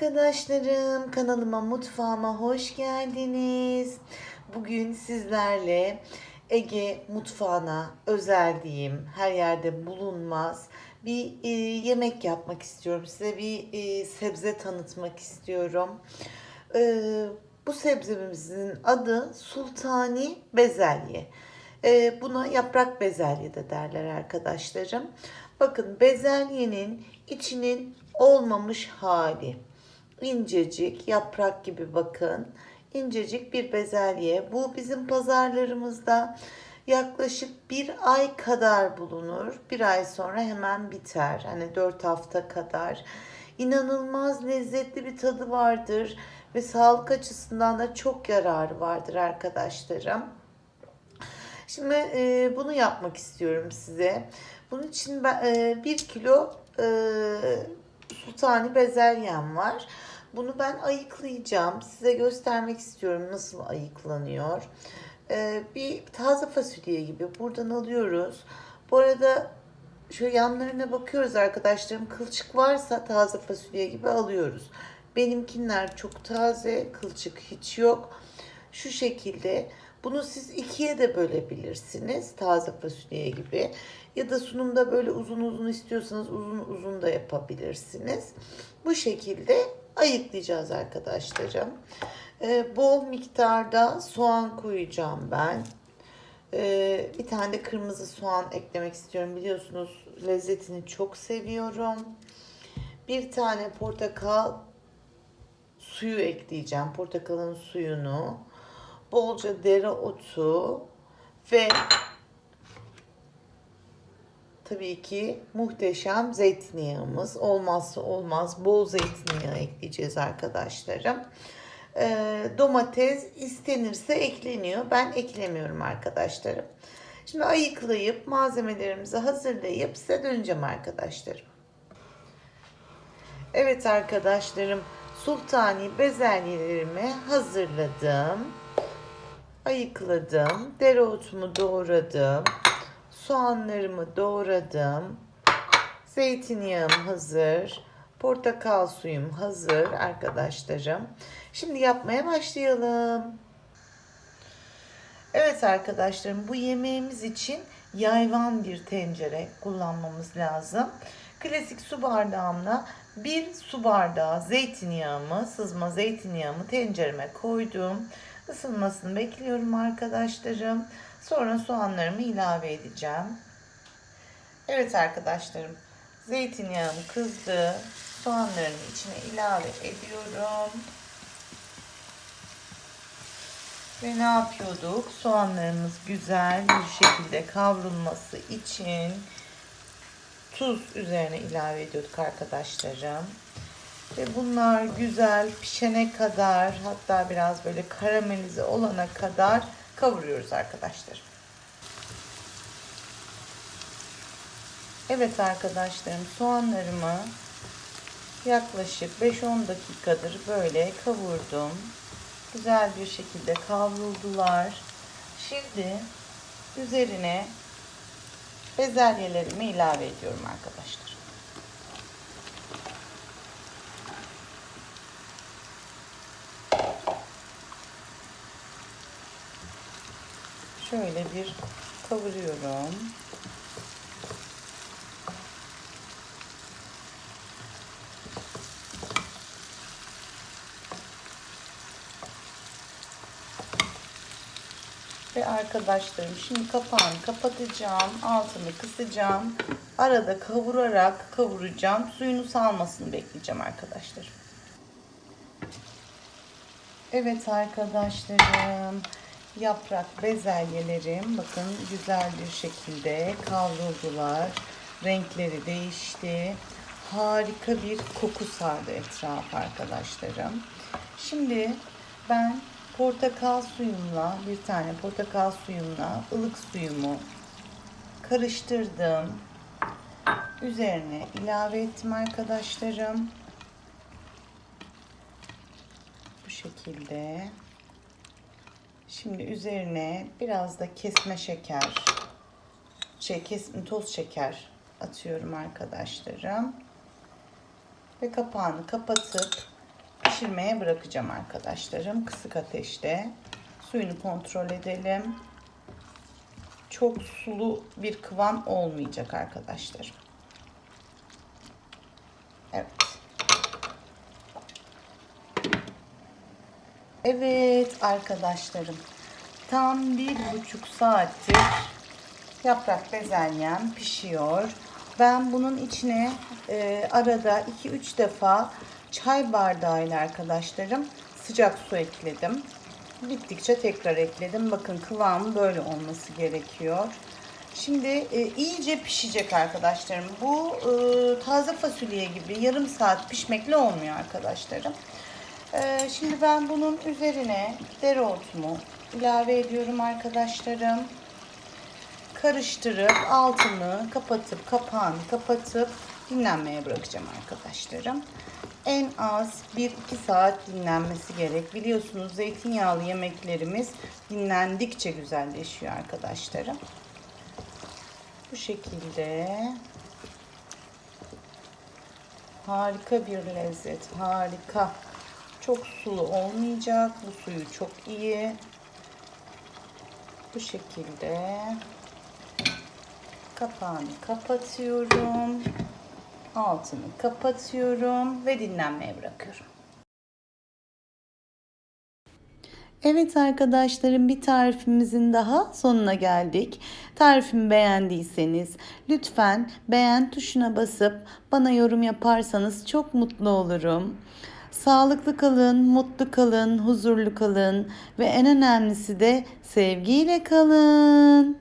arkadaşlarım. Kanalıma, mutfağıma hoş geldiniz. Bugün sizlerle Ege mutfağına özel diyeyim, her yerde bulunmaz bir e, yemek yapmak istiyorum. Size bir e, sebze tanıtmak istiyorum. E, bu sebzemizin adı sultani bezelye. E, buna yaprak bezelye de derler arkadaşlarım. Bakın bezelyenin içinin olmamış hali. İncecik yaprak gibi bakın. İncecik bir bezelye. Bu bizim pazarlarımızda yaklaşık bir ay kadar bulunur. Bir ay sonra hemen biter. Hani dört hafta kadar. İnanılmaz lezzetli bir tadı vardır ve sağlık açısından da çok yararı vardır arkadaşlarım. Şimdi e, bunu yapmak istiyorum size. Bunun için ben e, 1 kilo e, sultani bezelyem var. Bunu ben ayıklayacağım. Size göstermek istiyorum nasıl ayıklanıyor. E, bir taze fasulye gibi buradan alıyoruz. Bu arada şöyle yanlarına bakıyoruz arkadaşlarım. Kılçık varsa taze fasulye gibi alıyoruz. Benimkinler çok taze, kılçık hiç yok. Şu şekilde bunu siz ikiye de bölebilirsiniz. Taze fasulye gibi. Ya da sunumda böyle uzun uzun istiyorsanız uzun uzun da yapabilirsiniz. Bu şekilde ayıklayacağız arkadaşlarım. Ee, bol miktarda soğan koyacağım ben. Ee, bir tane de kırmızı soğan eklemek istiyorum. Biliyorsunuz lezzetini çok seviyorum. Bir tane portakal suyu ekleyeceğim. Portakalın suyunu. Bolca dereotu ve tabii ki muhteşem zeytinyağımız. Olmazsa olmaz bol zeytinyağı ekleyeceğiz arkadaşlarım. Ee, domates istenirse ekleniyor. Ben eklemiyorum arkadaşlarım. Şimdi ayıklayıp malzemelerimizi hazırlayıp size döneceğim arkadaşlarım. Evet arkadaşlarım sultani bezelyelerimi hazırladım. Ayıkladım. Dereotumu doğradım. Soğanlarımı doğradım. Zeytinyağım hazır. Portakal suyum hazır arkadaşlarım. Şimdi yapmaya başlayalım. Evet arkadaşlarım bu yemeğimiz için yayvan bir tencere kullanmamız lazım. Klasik su bardağımla bir su bardağı zeytinyağımı, sızma zeytinyağımı tencereme koydum. Isınmasını bekliyorum arkadaşlarım. Sonra soğanlarımı ilave edeceğim. Evet arkadaşlarım zeytinyağım kızdı. Soğanlarımı içine ilave ediyorum. Ve ne yapıyorduk? Soğanlarımız güzel bir şekilde kavrulması için tuz üzerine ilave ediyorduk arkadaşlarım. Ve bunlar güzel pişene kadar hatta biraz böyle karamelize olana kadar kavuruyoruz arkadaşlar. Evet arkadaşlarım soğanlarımı yaklaşık 5-10 dakikadır böyle kavurdum. Güzel bir şekilde kavruldular. Şimdi üzerine bezelyelerimi ilave ediyorum arkadaşlar. Şöyle bir kavuruyorum. Ve arkadaşlarım şimdi kapağını kapatacağım. Altını kısacağım. Arada kavurarak kavuracağım. Suyunu salmasını bekleyeceğim arkadaşlarım. Evet arkadaşlarım. Yaprak bezelyelerim bakın güzel bir şekilde kavruldular. Renkleri değişti. Harika bir koku sardı etraf arkadaşlarım. Şimdi ben portakal suyumla bir tane portakal suyumla ılık suyumu karıştırdım. Üzerine ilave ettim arkadaşlarım. Bu şekilde. Şimdi üzerine biraz da kesme şeker, şey kesme toz şeker atıyorum arkadaşlarım. Ve kapağını kapatıp pişirmeye bırakacağım arkadaşlarım. Kısık ateşte. Suyunu kontrol edelim. Çok sulu bir kıvam olmayacak arkadaşlarım. Evet. Evet arkadaşlarım. Tam bir buçuk saattir yaprak bezelyem pişiyor. Ben bunun içine e, arada 2-3 defa çay bardağıyla arkadaşlarım sıcak su ekledim. Bittikçe tekrar ekledim. Bakın kıvamı böyle olması gerekiyor. Şimdi e, iyice pişecek arkadaşlarım. Bu e, taze fasulye gibi yarım saat pişmekle olmuyor arkadaşlarım. E, şimdi ben bunun üzerine dereotumu ilave ediyorum arkadaşlarım karıştırıp altını kapatıp kapağını kapatıp dinlenmeye bırakacağım arkadaşlarım. En az 1-2 saat dinlenmesi gerek. Biliyorsunuz zeytinyağlı yemeklerimiz dinlendikçe güzelleşiyor arkadaşlarım. Bu şekilde harika bir lezzet. Harika. Çok sulu olmayacak. Bu suyu çok iyi. Bu şekilde kapağını kapatıyorum. Altını kapatıyorum ve dinlenmeye bırakıyorum. Evet arkadaşlarım bir tarifimizin daha sonuna geldik. Tarifimi beğendiyseniz lütfen beğen tuşuna basıp bana yorum yaparsanız çok mutlu olurum. Sağlıklı kalın, mutlu kalın, huzurlu kalın ve en önemlisi de sevgiyle kalın.